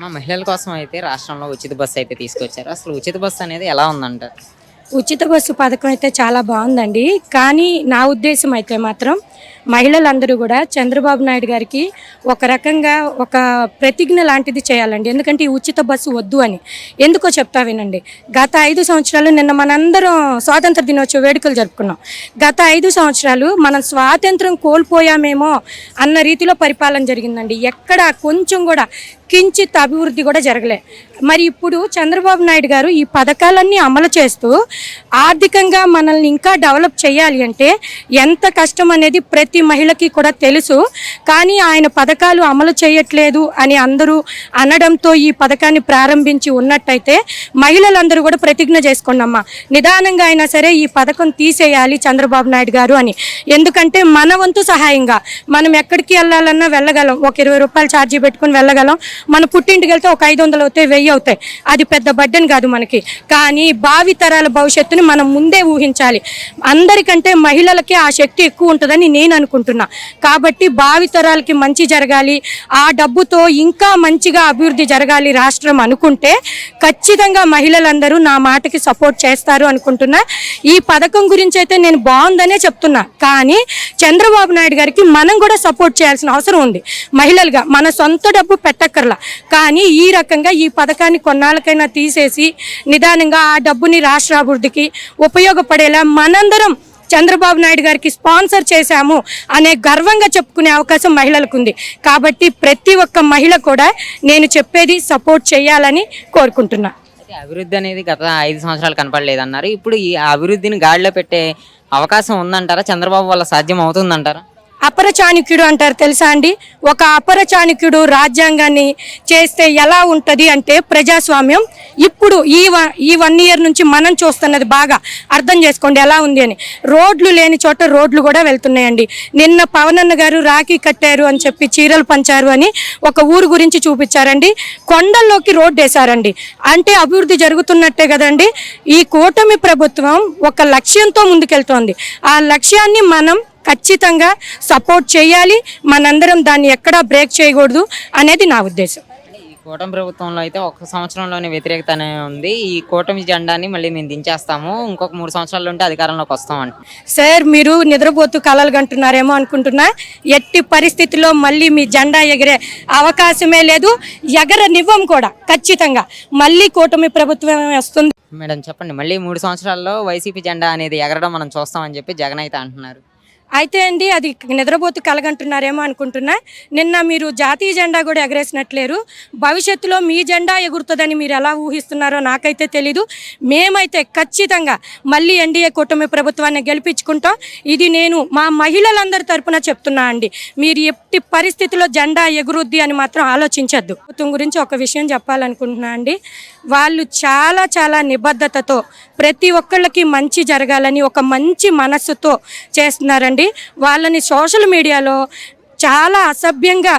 మా మహిళల కోసం అయితే రాష్ట్రంలో ఉచిత బస్సు అయితే తీసుకొచ్చారు. అసలు ఉచిత బస్సు అనేది ఎలా ఉందంటారు ఉచిత బస్సు పథకం అయితే చాలా బాగుందండి. కానీ నా ఉద్దేశం అయితే మాత్రం మహిళలందరూ కూడా చంద్రబాబు నాయుడు గారికి ఒక రకంగా ఒక ప్రతిజ్ఞ లాంటిది చేయాలండి. ఎందుకంటే ఈ ఉచిత బస్సు వద్దు అని. ఎందుకో చెప్తా వినండి. గత ఐదు సంవత్సరాలు నిన్న మనందరం స్వాతంత్ర దినోత్సవ వేడుకలు జరుపుకున్నాం. గత ఐదు సంవత్సరాలు మనం స్వాతంత్రం కోల్పోయామేమో అన్న రీతిలో పరిపాలన జరిగిందండి. ఎక్కడ కొంచెం కూడా కించిత్ అభివృద్ధి కూడా జరగలే. మరి ఇప్పుడు చంద్రబాబు నాయుడు గారు ఈ పథకాలన్నీ అమలు చేస్తూ ఆర్థికంగా మనల్ని ఇంకా డెవలప్ చేయాలి అంటే ఎంత కష్టం అనేది ప్రతి మహిళకి కూడా తెలుసు. కానీ ఆయన పథకాలు అమలు చేయట్లేదు అని అందరూ అనడంతో ఈ పథకాన్ని ప్రారంభించి ఉన్నట్టయితే మహిళలందరూ కూడా ప్రతిజ్ఞ చేసుకోండమ్మా నిదానంగా అయినా సరే ఈ పథకం తీసేయాలి చంద్రబాబు నాయుడు గారు అని. ఎందుకంటే మన వంతు సహాయంగా మనం ఎక్కడికి వెళ్ళాలన్నా వెళ్ళగలం. ఒక ఇరవై రూపాయలు ఛార్జీ పెట్టుకుని వెళ్ళగలం. మన పుట్టింటికి వెళ్తే ఒక ఐదు వందలు అవుతాయి వెయ్యి అవుతాయి. అది పెద్ద బడ్డన్ కాదు మనకి. కానీ భావి తరాల భవిష్యత్తుని మనం ముందే ఊహించాలి. అందరికంటే మహిళలకి ఆ శక్తి ఎక్కువ ఉంటుందని నేను అనుకుంటున్నా కాబట్టి భావితరాలకి మంచి జరగాలి. ఆ డబ్బుతో ఇంకా మంచిగా అభివృద్ధి జరగాలి రాష్ట్రం అనుకుంటే ఖచ్చితంగా మహిళలందరూ నా మాటకి సపోర్ట్ చేస్తారు అనుకుంటున్నా. ఈ పథకం గురించి అయితే నేను బాగుందనే చెప్తున్నా. కానీ చంద్రబాబు నాయుడు గారికి మనం కూడా సపోర్ట్ చేయాల్సిన అవసరం ఉంది. మహిళలుగా మన సొంత డబ్బు పెట్టక్కర్లా. కానీ ఈ రకంగా ఈ పథకాన్ని కొన్నాళ్ళకైనా తీసేసి నిదానంగా ఆ డబ్బుని రాష్ట్ర అభివృద్ధికి ఉపయోగపడేలా మనందరం చంద్రబాబు నాయుడు గారికి స్పాన్సర్ చేశాము అనే గర్వంగా చెప్పుకునే అవకాశం మహిళలకు ఉంది కాబట్టి ప్రతి ఒక్క మహిళ కూడా నేను చెప్పేది సపోర్ట్ చేయాలని కోరుకుంటున్నా. అభివృద్ధి అనేది గత ఐదు సంవత్సరాలు కనపడలేదన్నారు. ఇప్పుడు ఈ అభివృద్ధిని గాడిలో పెట్టే అవకాశం ఉందంటారా? చంద్రబాబు వల్ల సాధ్యం అవుతుందంటారా? అపర చాణుక్యుడు అంటారు తెలుసా అండి? ఒక అపర చాణుక్యుడు రాజ్యాంగాన్ని చేస్తే ఎలా ఉంటుంది అంటే ప్రజాస్వామ్యం. ఇప్పుడు ఈ ఈ వన్ ఇయర్ నుంచి మనం చూస్తున్నది బాగా అర్థం చేసుకోండి ఎలా ఉంది అని. రోడ్లు లేని చోట రోడ్లు కూడా వెళ్తున్నాయండి. నిన్న పవన్ అన్న గారు రాఖీ కట్టారు అని చెప్పి చీరలు పంచారు అని ఒక ఊరు గురించి చూపించారండి. కొండల్లోకి రోడ్డు వేశారండి. అంటే అభివృద్ధి జరుగుతున్నట్టే కదండి. ఈ కూటమి ప్రభుత్వం ఒక లక్ష్యంతో ముందుకెళ్తోంది. ఆ లక్ష్యాన్ని మనం ఖచ్చితంగా సపోర్ట్ చేయాలి. మనందరం దాన్ని ఎక్కడా బ్రేక్ చేయకూడదు అనేది నా ఉద్దేశం. ఈ కూటమి ప్రభుత్వంలో అయితే ఒక సంవత్సరంలోనే వ్యతిరేకత అనేది ఉంది. ఈ కూటమి జెండాని మళ్ళీ మేము దించేస్తాము. ఇంకొక మూడు సంవత్సరాలు ఉంటే అధికారంలోకి వస్తామంట సార్ మీరు నిద్రపోతూ కలలు కంటున్నారేమో అనుకుంటున్నా. ఎట్టి పరిస్థితిలో మళ్ళీ మీ జెండా ఎగిరే అవకాశమే లేదు. ఎగరనివ్వం కూడా ఖచ్చితంగా. మళ్ళీ కూటమి ప్రభుత్వం వస్తుంది. మేడం చెప్పండి. మళ్ళీ మూడు సంవత్సరాల్లో వైసీపీ జెండా అనేది ఎగరడం మనం చూస్తామని చెప్పి జగన్ అయితే అంటున్నారు. అయితే అండి అది నిద్రపోతు కలగంటున్నారేమో అనుకుంటున్నా. నిన్న మీరు జాతీయ జెండా కూడా ఎగరేసినట్లేరు. భవిష్యత్తులో మీ జెండా ఎగురుతుందని మీరు ఎలా ఊహిస్తున్నారో నాకైతే తెలీదు. మేమైతే ఖచ్చితంగా మళ్ళీ ఎన్డీఏ కూటమి ప్రభుత్వాన్ని గెలిపించుకుంటాం. ఇది నేను మా మహిళలందరి తరపున చెప్తున్నా అండి. మీరు ఎట్టి పరిస్థితిలో జెండా ఎగురుద్ది అని మాత్రం ఆలోచించద్దు. ప్రభుత్వం గురించి ఒక విషయం చెప్పాలనుకుంటున్నా అండి. వాళ్ళు చాలా చాలా నిబద్ధతతో ప్రతి ఒక్కళ్ళకి మంచి జరగాలని ఒక మంచి మనస్సుతో చేస్తున్నారండి. వాళ్ళని సోషల్ మీడియాలో చాలా అసభ్యంగా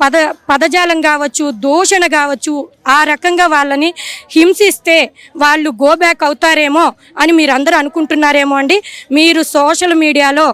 పద పదజాలం కావచ్చు దూషణ కావచ్చు ఆ రకంగా వాళ్ళని హింసిస్తే వాళ్ళు గో బ్యాక్ అవుతారేమో అని మీరు అందరూ అనుకుంటున్నారేమో అండి. మీరు సోషల్ మీడియాలో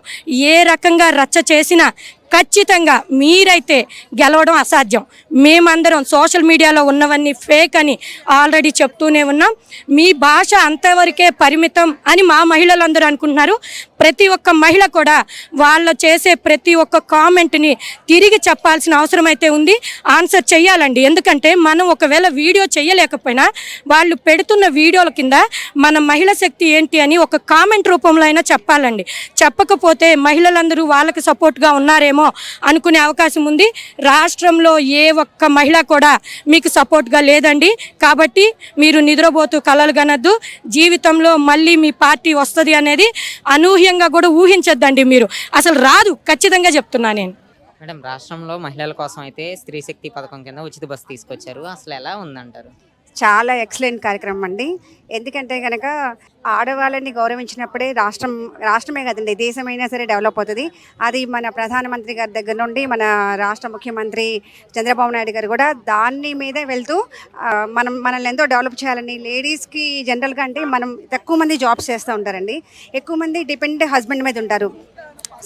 ఏ రకంగా రచ్చ చేసినా ఖచ్చితంగా మీరైతే గెలవడం అసాధ్యం. మేమందరం సోషల్ మీడియాలో ఉన్నవన్నీ ఫేక్ అని ఆల్రెడీ చెప్తూనే ఉన్నాం. మీ భాష అంతవరకే పరిమితం అని మా మహిళలందరూ అనుకుంటున్నారు. ప్రతి ఒక్క మహిళ కూడా వాళ్ళు చేసే ప్రతి ఒక్క కామెంట్ని తిరిగి చెప్పాల్సిన అవసరం అయితే ఉంది. ఆన్సర్ చేయాలండి ఎందుకంటే మనం ఒకవేళ వీడియో చేయలేకపోయినా వాళ్ళు పెడుతున్న వీడియోల కింద మన మహిళ శక్తి ఏంటి అని ఒక కామెంట్ రూపంలో అయినా చెప్పాలండి. చెప్పకపోతే మహిళలందరూ వాళ్ళకి సపోర్ట్గా ఉన్నారేమో అనుకునే అవకాశం ఉంది. రాష్ట్రంలో ఏ ఒక్క మహిళ కూడా మీకు సపోర్ట్గా లేదండి. కాబట్టి మీరు నిద్రపోతూ కలలు కనద్దు జీవితంలో మళ్ళీ మీ పార్టీ వస్తుంది అనేది అనూహ్యంగా కూడా ఊహించొద్దండి మీరు. అసలు రాదు. ఖచ్చితంగా చెప్తున్నా నేను. మేడం రాష్ట్రంలో మహిళల కోసం అయితే స్త్రీ శక్తి పథకం కింద ఉచిత బస్సు తీసుకొచ్చారు. అసలు ఎలా ఉందంటారు? చాలా ఎక్సలెంట్ కార్యక్రమం అండి. ఎందుకంటే కనుక ఆడవాళ్ళని గౌరవించినప్పుడే రాష్ట్రం రాష్ట్రమే కదండి దేశమైనా సరే డెవలప్ అవుతుంది. అది మన ప్రధానమంత్రి గారి దగ్గర నుండి మన రాష్ట్ర ముఖ్యమంత్రి చంద్రబాబు నాయుడు గారు కూడా దాన్ని మీదే వెళ్తూ మనం మనల్ని ఎంతో డెవలప్ చేయాలని లేడీస్కి జనరల్గా అంటే మనం తక్కువ మంది జాబ్స్ చేస్తూ ఉంటారండి. ఎక్కువ మంది డిపెండ్ హస్బెండ్ మీద ఉంటారు.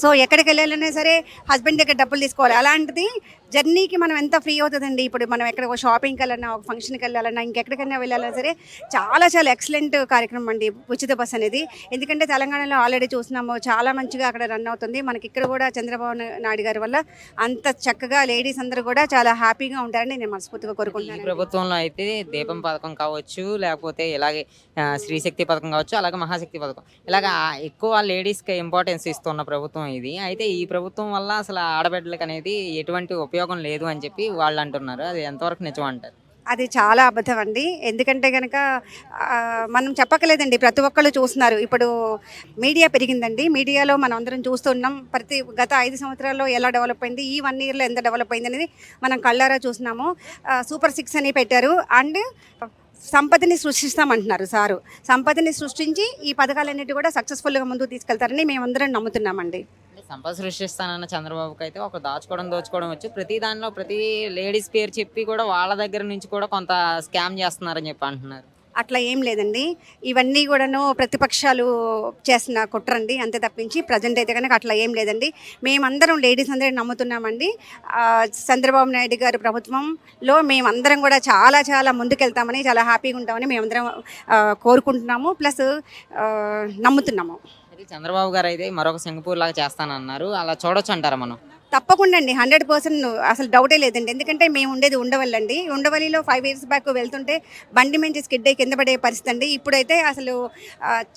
సో ఎక్కడికి వెళ్ళాలన్నా సరే హస్బెండ్ దగ్గర డబ్బులు తీసుకోవాలి. అలాంటిది జర్నీకి మనం ఎంత ఫ్రీ అవుతుందండి? ఇప్పుడు మనం ఎక్కడ ఒక షాపింగ్కి వెళ్ళాలన్నా ఒక ఫంక్షన్కి వెళ్ళాలన్నా ఇంకెక్కడికైనా వెళ్ళాలన్నా సరే చాలా చాలా ఎక్సలెంట్ కార్యక్రమం అండి ఉచిత బస్ అనేది. ఎందుకంటే తెలంగాణలో ఆల్రెడీ చూస్తున్నాము చాలా మంచిగా అక్కడ రన్ అవుతుంది. మనకి ఇక్కడ కూడా చంద్రబాబు నాయుడు గారి వల్ల అంత చక్కగా లేడీస్ అందరూ కూడా చాలా హ్యాపీగా ఉంటారని నేను మనస్ఫూర్తిగా కోరుకుంటున్నాను ప్రభుత్వంలో అయితే దీపం పథకం కావచ్చు లేకపోతే ఇలాగే ఆ, స్త్రీశక్తి పథకం కావచ్చు అలాగే మహాశక్తి పథకం. ఇలాగ ఎక్కువ లేడీస్కి ఇంపార్టెన్స్ ఇస్తున్న ప్రభుత్వం ఇది. అయితే ఈ ప్రభుత్వం వల్ల అసలు ఆడబిడ్డలకు అనేది ఎటువంటి ఉపయోగం లేదు అని చెప్పి వాళ్ళు అంటున్నారు. అది ఎంతవరకు నిజం అంటారు? అది చాలా అబద్ధం అండి. ఎందుకంటే కనుక మనం చెప్పకలేదండి. ప్రతి ఒక్కళ్ళు చూస్తున్నారు. ఇప్పుడు మీడియా పెరిగిందండి. మీడియాలో మనం అందరం చూస్తున్నాం. ప్రతి గత ఐదు సంవత్సరాల్లో ఎలా డెవలప్ అయింది ఈ వన్ ఇయర్లో ఎంత డెవలప్ అయింది అనేది మనం కళ్ళారా చూస్తున్నాము. సూపర్ సిక్స్ అని పెట్టారు. అండ్ సంపదని సృష్టిస్తామంటున్నారు సారు. సంపదని సృష్టించి ఈ పథకాలన్నిటి కూడా సక్సెస్ఫుల్గా ముందుకు తీసుకెళ్తారని మేమందరం నమ్ముతున్నామండి. సంపద సృష్టిస్తానన్న చంద్రబాబుకి అయితే ఒక దాచుకోవడం దోచుకోవడం వచ్చి ప్రతి దానిలో ప్రతి లేడీస్ పేరు చెప్పి కూడా వాళ్ళ దగ్గర నుంచి కూడా కొంత స్కామ్ చేస్తున్నారని చెప్పి అంటున్నారు. అట్లా ఏం లేదండి. ఇవన్నీ కూడాను ప్రతిపక్షాలు చేసిన కుట్రండి. అంతే తప్పించి ప్రజెంట్ అయితే కనుక అట్లా ఏం లేదండి. మేమందరం లేడీస్ అందరం నమ్ముతున్నామండి. చంద్రబాబు నాయుడు గారు ప్రభుత్వంలో మేమందరం కూడా చాలా చాలా ముందుకెళ్తామని చాలా హ్యాపీగా ఉంటామని మేమందరం కోరుకుంటున్నాము. ప్లస్ నమ్ముతున్నాము. చంద్రబాబు గారు అయితే మరొక సింగపూర్ లాగా చేస్తానన్నారు. అలా చూడొచ్చు అంటారా మనం? తప్పకుండా అండి. హండ్రెడ్ పర్సెంట్ అసలు డౌటే లేదండి. ఎందుకంటే మేము ఉండేది ఉండవల్లండి. ఉండవల్లిలో ఫైవ్ ఇయర్స్ బ్యాక్ వెళ్తుంటే బండి మంచి స్కిడ్ అయ్యి కింద పడే పరిస్థితి అండి. ఇప్పుడైతే అసలు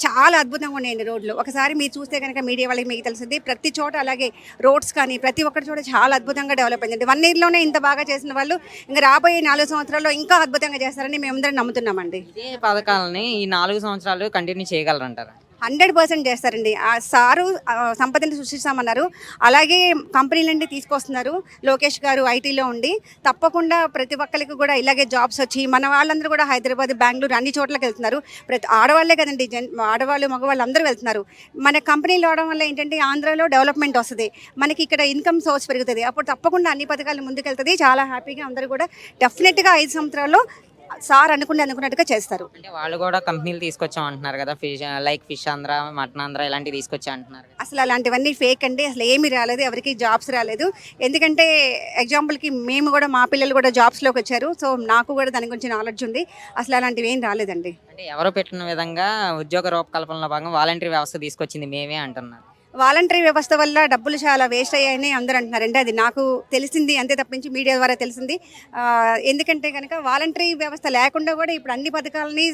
చాలా అద్భుతంగా ఉన్నాయండి రోడ్లు. ఒకసారి మీరు చూస్తే కనుక మీడియా వాళ్ళకి మీకు తెలిసింది ప్రతి చోట అలాగే రోడ్స్ కానీ ప్రతి ఒక్కటి చోట చాలా అద్భుతంగా డెవలప్ అయిందండి. వన్ ఇయర్లోనే ఇంత బాగా చేసిన వాళ్ళు ఇంకా రాబోయే నాలుగు సంవత్సరాల్లో ఇంకా అద్భుతంగా చేస్తారని మేమందరం నమ్ముతున్నామండి. ఇదే పథకాలని ఈ నాలుగు సంవత్సరాలు కంటిన్యూ చేయగలరంటారా? హండ్రెడ్ పర్సెంట్ చేస్తారండి. ఆ సారు సంపదని సృష్టిస్తామన్నారు. అలాగే కంపెనీలన్నీ తీసుకొస్తున్నారు. లోకేష్ గారు ఐటీలో ఉండి. తప్పకుండా ప్రతి ఒక్కరికి కూడా ఇలాగే జాబ్స్ వచ్చి మన వాళ్ళందరూ కూడా హైదరాబాద్ బెంగళూరు అన్ని చోట్లకి వెళ్తున్నారు. ప్రతి ఆడవాళ్ళే కదండి జన్ ఆడవాళ్ళు మగవాళ్ళు అందరూ వెళ్తున్నారు. మన కంపెనీలు రావడం వల్ల ఏంటంటే ఆంధ్రాలో డెవలప్మెంట్ వస్తుంది. మనకి ఇక్కడ ఇన్కమ్ సోర్స్ పెరుగుతుంది. అప్పుడు తప్పకుండా అన్ని పథకాలు ముందుకెళ్తుంది. చాలా హ్యాపీగా అందరూ కూడా డెఫినెట్గా ఐదు సంవత్సరాల్లో సార్ అనుకుని అనుకున్నట్టుగా చేస్తారు. అంటే వాళ్ళు కూడా కంపెనీలు తీసుకొచ్చాం అంటున్నారు కదా fish like fish Andhra mutton Andhra ఇలాంటివి తీసుకొచ్చా అంటున్నారు. అసలు అలాంటివన్నీ ఫేక్ అండి. అసలు ఏమీ రాలేదు ఎవరికి జాబ్స్ రాలేదు. ఎందుకంటే ఎగ్జాంపుల్కి మేము కూడా మా పిల్లలు కూడా జాబ్స్లోకి వచ్చారు. సో నాకు కూడా దాని గురించి నాలెడ్జ్ ఉంది. అసలు అలాంటివి ఏం రాలేదండి. అంటే ఎవరు పెట్టిన విధంగా ఉద్యోగ రూపకల్పనలో భాగంగా వాలంటరీ వ్యవస్థ తీసుకొచ్చింది మేమే అంటున్నారు. వాలంటరీ వ్యవస్థ వల్ల డబ్బులు చాలా వేస్ట్ అయ్యాయని అందరూ అంటున్నారండి అది నాకు తెలిసింది అంతే తప్పించి మీడియా ద్వారా తెలిసింది. ఎందుకంటే కనుక వాలంటరీ వ్యవస్థ లేకుండా కూడా ఇప్పుడు అన్ని పథకాలని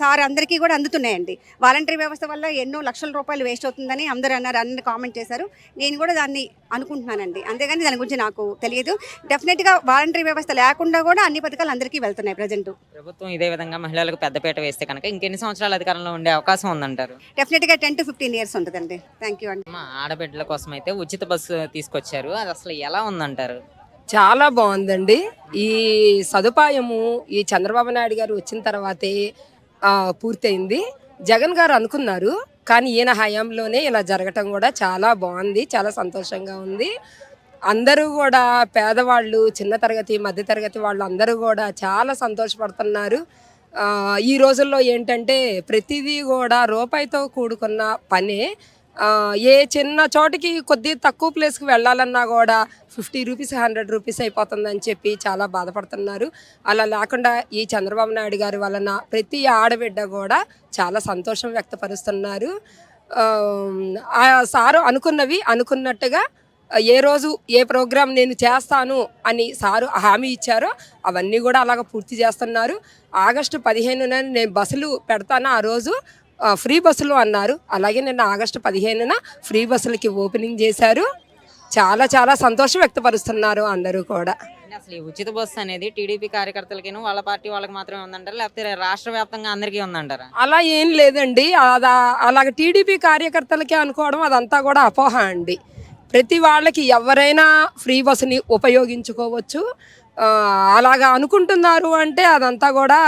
సార్ అందరికీ కూడా అందుతున్నాయండి. వాలంటరీ వ్యవస్థ వల్ల ఎన్నో లక్షల రూపాయలు వేస్ట్ అవుతుందని అందరూ అన్నారు అన్ని కామెంట్ చేశారు. నేను కూడా దాన్ని అనుకుంటున్నానండి. అంతేగాని దాని గురించి నాకు తెలియదు. డెఫినెట్గా వాలంటరీ వ్యవస్థ లేకుండా కూడా అన్ని పథకాలు అందరికీ వెళ్తున్నాయి ప్రజెంట్. ప్రభుత్వం ఇదే విధంగా మహిళలకు పెద్దపీట వేస్తే కనుక ఇంకెన్ని సంవత్సరాలు అధికారంలో ఉండే అవకాశం ఉందంటారు? డెఫినెట్గా టెన్ టు ఫిఫ్టీన్ ఇయర్స్ ఉంటుందండి. థ్యాంక్ యూ అండి. మా ఆడబిడ్డల కోసం అయితే ఉచిత బస్సు తీసుకొచ్చారు. అది అసలు ఎలా ఉందంటారు? చాలా బాగుందండి. ఈ సదుపాయము ఈ చంద్రబాబు నాయుడు గారు వచ్చిన తర్వాతే ఆ, పూర్తయింది. జగన్ గారు అనుకున్నారు కానీ ఈయన హయాంలోనే ఇలా జరగటం కూడా చాలా బాగుంది చాలా సంతోషంగా ఉంది. అందరూ కూడా పేదవాళ్ళు చిన్న తరగతి మధ్య తరగతి వాళ్ళు అందరూ కూడా చాలా సంతోషపడుతున్నారు. ఆ, ఈ రోజుల్లో ఏంటంటే ప్రతిదీ కూడా రూపాయితో కూడుకున్న పనే. ఏ చిన్న చోటికి కొద్ది తక్కువ ప్లేస్కి వెళ్ళాలన్నా కూడా ఫిఫ్టీ రూపీస్ హండ్రెడ్ రూపీస్ అయిపోతుందని చెప్పి చాలా బాధపడుతున్నారు. అలా లేకుండా ఈ చంద్రబాబు నాయుడు గారి వలన ప్రతి ఆడబిడ్డ కూడా చాలా సంతోషం వ్యక్తపరుస్తున్నారు. ఆ, సారు అనుకున్నవి అనుకున్నట్టుగా ఏ రోజు ఏ ప్రోగ్రాం నేను చేస్తాను అని సారు హామీ ఇచ్చారో అవన్నీ కూడా అలాగ పూర్తి చేస్తున్నారు. ఆగస్టు పదిహేనున నేను బస్సులు పెడతాను ఆ రోజు. ఫ్రీ బస్సులు అన్నారు. అలాగే నిన్న ఆగస్టు పదిహేనున ఫ్రీ బస్సులకి ఓపెనింగ్ చేశారు. చాలా చాలా సంతోషం వ్యక్తపరుస్తున్నారు అందరూ కూడా. అసలు ఈ ఉచిత బస్సు అనేది టీడీపీ కార్యకర్తలకి వాళ్ళ పార్టీ వాళ్ళకి మాత్రమే ఉందంటారా? లేకపోతే రాష్ట్ర వ్యాప్తంగా అందరికీ ఉందంటారా? అలా ఏం లేదండి. అదా అలాగ టీడీపీ కార్యకర్తలకే అనుకోవడం అదంతా కూడా అపోహ అండి. ప్రతి వాళ్ళకి ఎవరైనా ఫ్రీ బస్సుని ఉపయోగించుకోవచ్చు. అలాగా అనుకుంటున్నారు అంటే అదంతా కూడా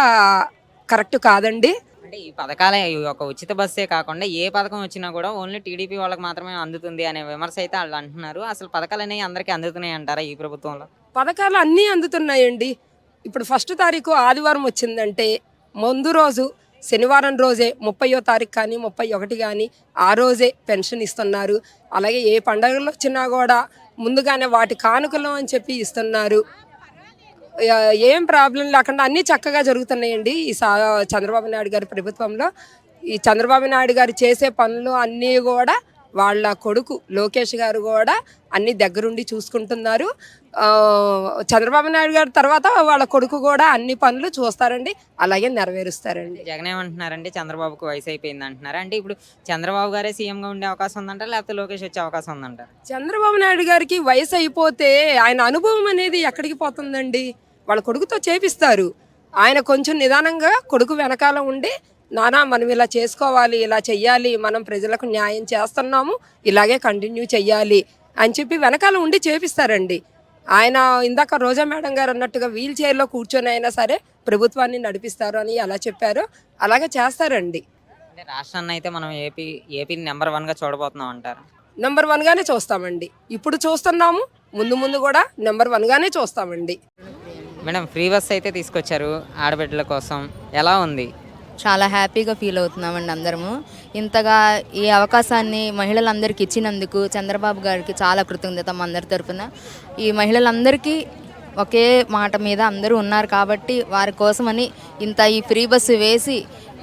కరెక్ట్ కాదండి. అంటే ఈ పథకాలే ఈ ఒక ఉచిత బస్సే కాకుండా ఏ పథకం వచ్చినా కూడా ఓన్లీ టీడీపీ వాళ్ళకి మాత్రమే అందుతుంది అనే విమర్శ అయితే వాళ్ళు అంటున్నారు. అసలు పథకాలు అనేవి అందరికీ అందుతున్నాయి అంటారా ఈ ప్రభుత్వంలో? పథకాలు అన్నీ అందుతున్నాయండి. ఇప్పుడు ఫస్ట్ తారీఖు ఆదివారం వచ్చిందంటే ముందు రోజు శనివారం రోజే ముప్పయో తారీఖు కానీ ముప్పై ఒకటి కానీ ఆ రోజే పెన్షన్ ఇస్తున్నారు. అలాగే ఏ పండగలు వచ్చినా కూడా ముందుగానే వాటి కానుకలు అని చెప్పి ఇస్తున్నారు. ఏం ప్రాబ్లం లేకుండా అన్నీ చక్కగా జరుగుతున్నాయండి ఈ సా చంద్రబాబు నాయుడు గారి ప్రభుత్వంలో. ఈ చంద్రబాబు నాయుడు గారు చేసే పనులు అన్నీ కూడా వాళ్ళ కొడుకు లోకేష్ గారు కూడా అన్ని దగ్గరుండి చూసుకుంటున్నారు. చంద్రబాబు నాయుడు గారి తర్వాత వాళ్ళ కొడుకు కూడా అన్ని పనులు చూస్తారండి అలాగే నెరవేరుస్తారండి. జగన్ ఏమంటున్నారంటే చంద్రబాబుకు వయసు అయిపోయింది అంటున్నారు. అంటే ఇప్పుడు చంద్రబాబు గారే సీఎంగా ఉండే అవకాశం ఉందంటారా లేకపోతే లోకేష్ వచ్చే అవకాశం ఉందంటారా చంద్రబాబు నాయుడు గారికి వయసు అయిపోతే ఆయన అనుభవం అనేది ఎక్కడికి పోతుందండి? వాళ్ళ కొడుకుతో చేపిస్తారు. ఆయన కొంచెం నిదానంగా కొడుకు వెనకాల ఉండి నానా మనం ఇలా చేసుకోవాలి ఇలా చెయ్యాలి మనం ప్రజలకు న్యాయం చేస్తున్నాము ఇలాగే కంటిన్యూ చెయ్యాలి అని చెప్పి వెనకాల ఉండి చేపిస్తారండి. ఆయన ఇందాక రోజా మేడం గారు అన్నట్టుగా వీల్ చైర్లో కూర్చొని అయినా సరే ప్రభుత్వాన్ని నడిపిస్తారు అని అలా చెప్పారు. అలాగే చేస్తారండి. అంటే రాష్ట్రాన్ని అయితే మనం ఏపీ ఏపీని నెంబర్ వన్గా చూడబోతున్నాం అంటారు. నెంబర్ వన్గానే చూస్తామండి. ఇప్పుడు చూస్తున్నాము ముందు ముందు కూడా నెంబర్ వన్గానే చూస్తామండి. మేడం ఫ్రీ బస్ అయితే తీసుకొచ్చారు ఆడబిడ్డల కోసం. ఎలా ఉంది? చాలా హ్యాపీగా ఫీల్ అవుతున్నామండి అందరము. ఇంతగా ఈ అవకాశాన్ని మహిళలందరికీ ఇచ్చినందుకు చంద్రబాబు గారికి చాలా కృతజ్ఞత మా అందరి తరఫున ఈ మహిళలందరికీ ఒకే మాట మీద అందరూ ఉన్నారు కాబట్టి వారి కోసమని ఇంత ఈ ఫ్రీ బస్సు వేసి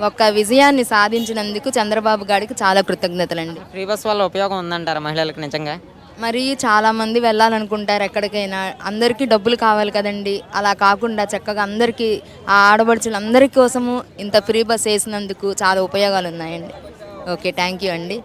ఒక విజయాన్ని సాధించినందుకు చంద్రబాబు గారికి చాలా కృతజ్ఞతలండి. ఫ్రీ బస్ వల్ల ఉపయోగం ఉందంటారా మహిళలకు నిజంగా? మరి చాలామంది వెళ్ళాలనుకుంటారు ఎక్కడికైనా. అందరికీ డబ్బులు కావాలి కదండి. అలా కాకుండా చక్కగా అందరికీ ఆ ఆడపడుచులందరి కోసము ఇంత ఫ్రీ బస్ వేసినందుకు చాలా ఉపయోగాలు ఉన్నాయండి ఓకే థ్యాంక్ యూ అండి.